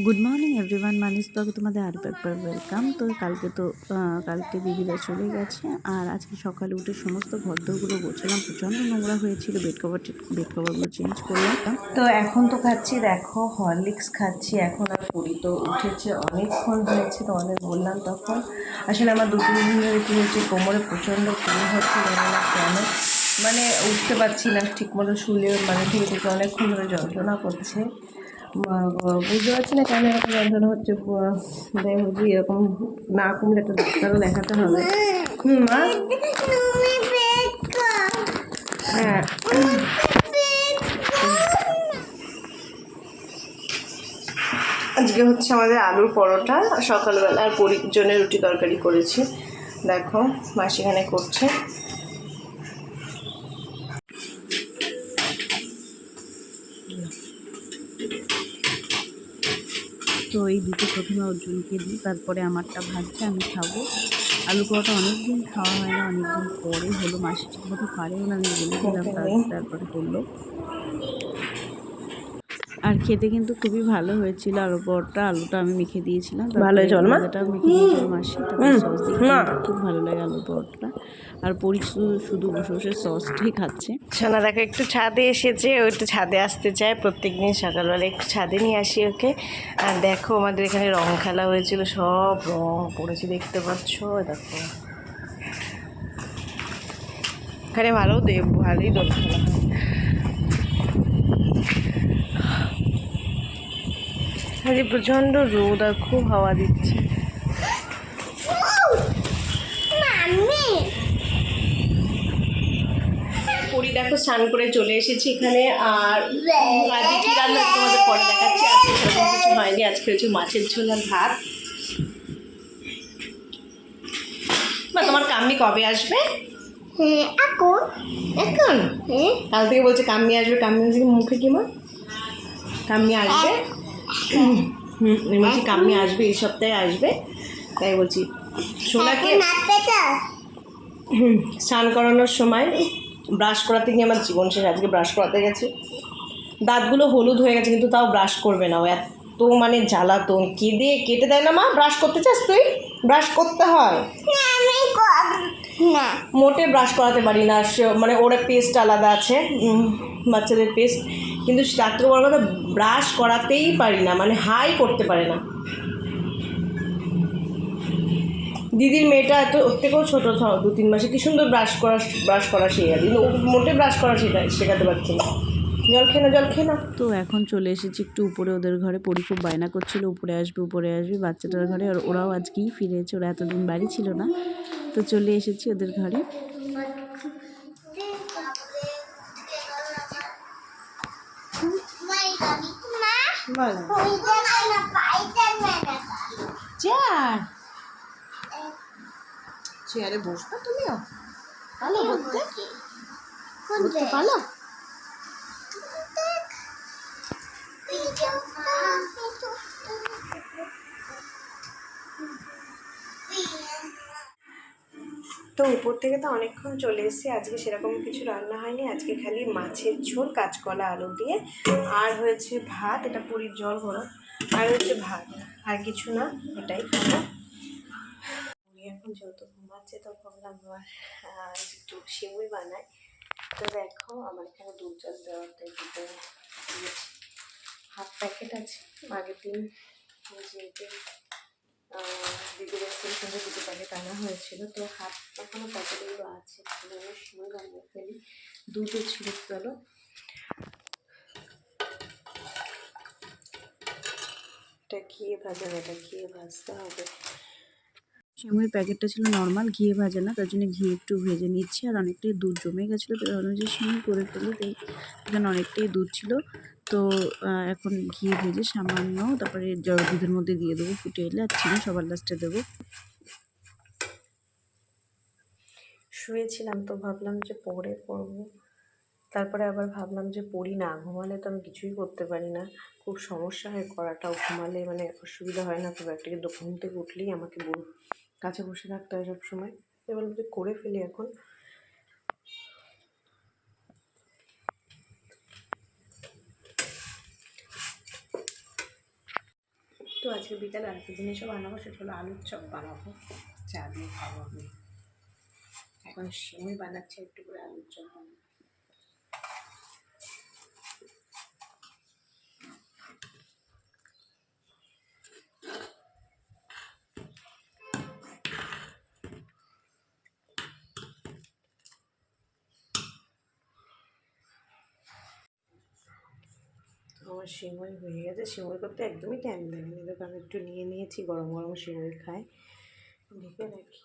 Good morning everyone মানিস ব্লগে তোমাদের আরও একবার ওয়েলকাম তো কালকে তো কালকে দিদিরা চলে গেছে, আর আজকে সকালে উঠে সমস্ত ঘরদোরগুলো গোছালাম। প্রচণ্ড নোংরা হয়েছিল বেড কভার বেড কভারগুলো চেঞ্জ করলাম। তো এখন তো খাচ্ছি, দেখো হরলিক্স খাচ্ছি। এখন আর পুরি তো উঠেছে, অনেকক্ষণ হয়েছে তো অনেক বললাম তখন। আসলে আমার দু তিন দিন ধরে কী হচ্ছে কোমরে প্রচণ্ড পুরি হচ্ছে কেন। মানে উঠতে পারছি না, ঠিক মতো শুলে মানে ঠিক অনেকক্ষণ ধরে যন্ত্রণা করছে। বুঝতে পারছি না কেন এরকম যন্ত্রণা হচ্ছে ব- যাই এরকম না কমলে একটা ডাক্তারও দেখাতে হবে। মা? হ্যাঁ। আজকে হচ্ছে আমাদের আলুর পরোটা। সকালবেলা আর পরির জন্য রুটি তরকারি করেছি। দেখো মাসি এখানে করছে। তো এই দুটো প্রথমে অর্জুনকে দিই, তারপরে আমারটা ভাজছে আমি খাব। আলু পোড়াটা অনেকদিন খাওয়া হয় না, অনেকদিন পরে হলো মাসে ঠিক মতো পারেও না, আমি বলে দিলাম তারপরে করল। আর খেতে কিন্তু খুবই ভালো হয়েছিল। আলু পরোটা আলুটা আমি মেখে দিয়েছিলাম। ভালো হয়েছে বল মা? মেখে দিয়েছিল মাসি। তারপরে সস দিয়ে খুব ভালো লাগে আলু পরোটা আর পরি শুধু শুধু বসে বসে সসটাই খাচ্ছে। সোনা দেখো একটু ছাদে এসেছে ও একটু ছাদে আসতে চায়। প্রত্যেক দিন সকালবেলা একটু ছাদে নিয়ে আসি ওকে। আর দেখো আমাদের এখানে রং খেলা হয়েছিল। সব রং পড়েছে দেখতে পাচ্ছ? দেখো। এখানে ভালো দেব ভালোই দোল খেলা আজকে প্রচণ্ড রোদ আর খুব হাওয়া দিচ্ছে। পরি দেখো স্নান করে চলে এসেছি এখানে আর আজকে কি রান্না তোমাদের পরে দেখাচ্ছি। আজকে সেরকম কিছু হয়নি আজকে হচ্ছে মাছের ঝোল আর ভাত। বা তোমার কাম্মি কবে আসবে? এখন? এখন কাল থেকে বলছে কাম্মি আসবে কাম্মি আসবে মুখে কি মা? কাম্মি আসবে? হুম বলছি কাম্মি আসবে এই সপ্তাহে আসবে। তাই বলছি সোনাকে হুম, স্নান করানোর সময় ব্রাশ করাতে গিয়ে আমার জীবন শেষ আজকে ব্রাশ করাতে গেছে। দাঁতগুলো হলুদ হয়ে গেছে কিন্তু তাও ব্রাশ করবে না। ও এত মানে জ্বালাতন কেঁদে কেটে দেয় না মা? ব্রাশ করতে চাস তুই? ব্রাশ করতে হয়। মোটে ব্রাশ করাতে পারি না মানে ওরা পেস্ট আলাদা আছে বাচ্চাদের পেস্ট। কিন্তু ডাক্তার বলার কথা ব্রাশ করাতেই পারি না মানে হাই করতে পারে না। দিদির মেয়েটা এত, ওর থেকেও ছোটো দু, তিন মাসে কি সুন্দর ব্রাশ করা ব্রাশ করা শিখে কিন্তু মোটে ব্রাশ করা শেখা, শেখাতে পারছি না। জল খেয়ে না, জল খেয়ে না। তো এখন চলে এসেছি একটু উপরে, ওদের ঘরে। পরি খুব বায়না করছিল, উপরে আসবে উপরে আসবে, বাচ্চাটার ঘরে। আর ওরাও আজকেই ফিরেছে, ওরা এতদিন বাড়ি ছিল না। তো চলে এসেছি ওদের ঘরে। বলো চেয়ার চেয়ারে বসবে তুমিও ভালো বলতে বলতে পারো তো উপর থেকে তো অনেকক্ষণ চলে এসেছি। আজকে সেরকম কিছু রান্না হয়নি। আজকে খালি মাছের ঝোল কাঁচকলা আলু দিয়ে। আর হয়েছে ভাত এটা পুরীর জল ভরা আর হচ্ছে ভাত। আর কিছু না এটাই খাব। এখন যেহেতু ঘুমাচ্ছে তো ভাবলাম আহ, একটু সেমুই বানাই। তো দেখো আমার এখানে দুধ জল দেওয়ার তো হাফ প্যাকেট আছে। আগের দিন যেহেতু দিদির এসে সঙ্গে দুটো প্যাকেট আনা হয়েছিল। তো হাত এখনও প্যাকেটগুলো আছে। অনেক সময় বানিয়ে ফেলি। দুটো ছিঁড়ে চলো এটা ঘিয়ে ভাজা? এটা ঘিয়ে ভাজতে হবে? সেমুই প্যাকেটটা ছিল নর্মাল, ঘিয়ে ভাজা না, তার জন্য ঘি একটু ভেজে নিচ্ছি আর অনেকটাই দুধ জমে গেছিল। তো ভাবলাম যে সেমুই করে ফেলি তাই এখানে অনেকটাই দুধ ছিল। তো এখন ঘি ভেজে সামান্য তারপরে জল দুধের মধ্যে দিয়ে দেবো ফুটে এলে আর চিনি, সবার লাস্টে দেবো। শুয়েছিলাম তো, ভাবলাম যে পরে পড়ব তারপরে আবার ভাবলাম যে পড়ি না, ঘুমালে তো আমি কিছুই করতে পারি না। খুব সমস্যা হয় করাটাও ঘুমালে মানে অসুবিধা হয় না, খুব একটা। কিন্তু ঘুম থেকে উঠলেই আমাকে বল কাছে বসে থাকতে হয় সবসময়। এবার যদি করে ফেলি এখন। তো আজকে বিকালে আর কি জিনিসও বানাবো, সেটা হলো আলুর চপ বানাবো। চা দিয়ে খাব আমি। এখন সিমই বানাচ্ছি, একটু করে আলুর চপ বানাবো আমার সিমই হয়ে গেছে। সিমই করতে একদমই টাইম লাগেনি দেখো আমি একটু নিয়ে নিয়েছি গরম গরম সিমই খাই। ঢেকে রাখি।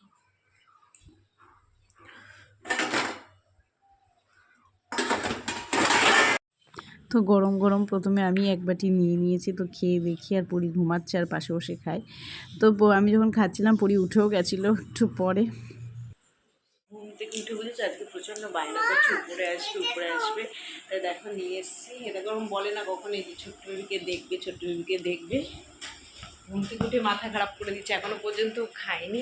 তো গরম গরম প্রথমে আমি এক বাটি নিয়ে নিয়েছি তো খেয়ে দেখি আর পরি ঘুমাচ্ছে আর পাশে বসে খাই তো আমি যখন খাচ্ছিলাম পরি উঠেও গেছিল একটু পরে। ঘুম থেকে উঠে প্রচণ্ড বায়না করছে উপরে আসবে উপরে আসবে তাই দেখো নিয়ে এসেছি এটা গরম বলে না কখন এই যে ছোট্ট বেবিকে দেখবে ছোট্ট বেবিকে দেখবে ঘুম থেকে উঠে মাথা খারাপ করে দিচ্ছে এখনও পর্যন্ত খাইনি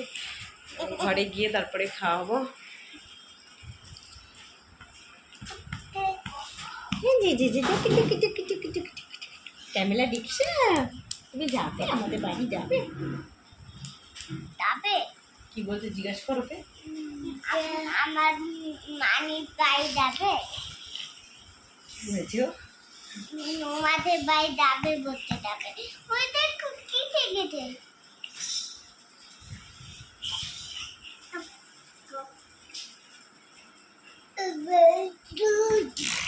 ঘরে গিয়ে তারপরে খাওয়াবো ক্যামেলা রিক্সা তুমি যাবে আমাদের বাড়ি যাবে কি বলছে জিজ্ঞাসা করো কে? আমার মানি বাই যাবে। গো? তোমাদের বাই যাবে বলতে যাবে। ওই দেখো কি থেকে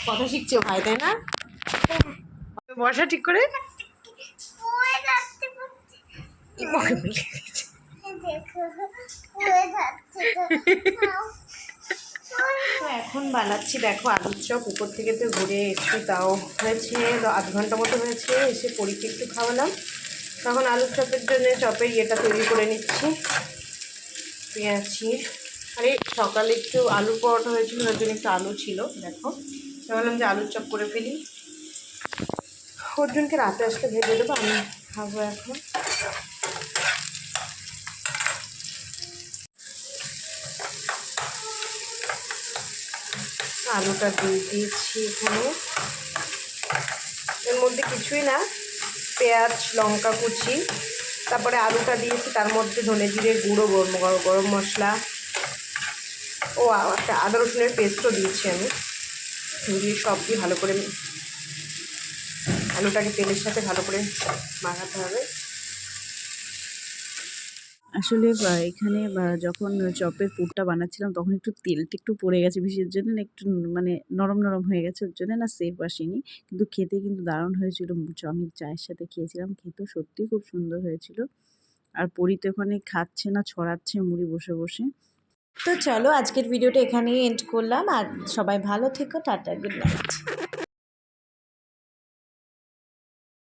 কথা শিখছো ভাই তাই না? বসা ঠিক করে। এখন বানাচ্ছি, দেখো, আলুর চপ। উপর থেকে তো ঘুরে এসছি, তাও হয়েছে আধ ঘণ্টা মতো হয়েছে, এসে পরীকে একটু খাওয়ালাম। তখন আলুর চপের জন্য চপের ইয়েটা তৈরি করে নিচ্ছি পেঁয়াজি আরে, সকালে একটু আলুর পরোটা হয়েছিল ওর জন্য একটু আলু ছিল, দেখো। ভাবলাম যে আলুর চপ করে ফেলি। অর্জুনকে রাতে আসলে ভেজে দেবো, আমি খাব এখন। আলুটা দিয়ে দিয়েছি এখানে। এর মধ্যে কিছুই না, পেঁয়াজ, লঙ্কা কুচি, তারপরে আলুটা দিয়েছি, তার মধ্যে ধনে জিরে গুঁড়ো, গরম গরম- মশলা। ও একটা আদা রসুনের পেস্টও দিয়েছি আমি। দিয়ে সব দিয়ে ভালো করে আলুটাকে তেলের সাথে ভালো করে মাখাতে হবে। আসলে এখানে যখন চপের পুরটা বানাচ্ছিলাম, তখন একটু তেলটা একটু পড়ে গেছে বেশির জন্য একটু মানে নরম নরম হয়ে গেছে ওর জন্য না সেফ আসেনি। কিন্তু খেতে কিন্তু দারুণ হয়েছিল। আমি চায়ের সাথে খেয়েছিলাম, খেতেও সত্যিই খুব সুন্দর হয়েছিল। আর পরি তো ওখানে খাচ্ছে না, ছড়াচ্ছে মুড়ি বসে বসে। তো চলো, আজকের ভিডিওটা এখানেই এন্ড করলাম। আর সবাই ভালো থেকো, টাটা গুড নাইট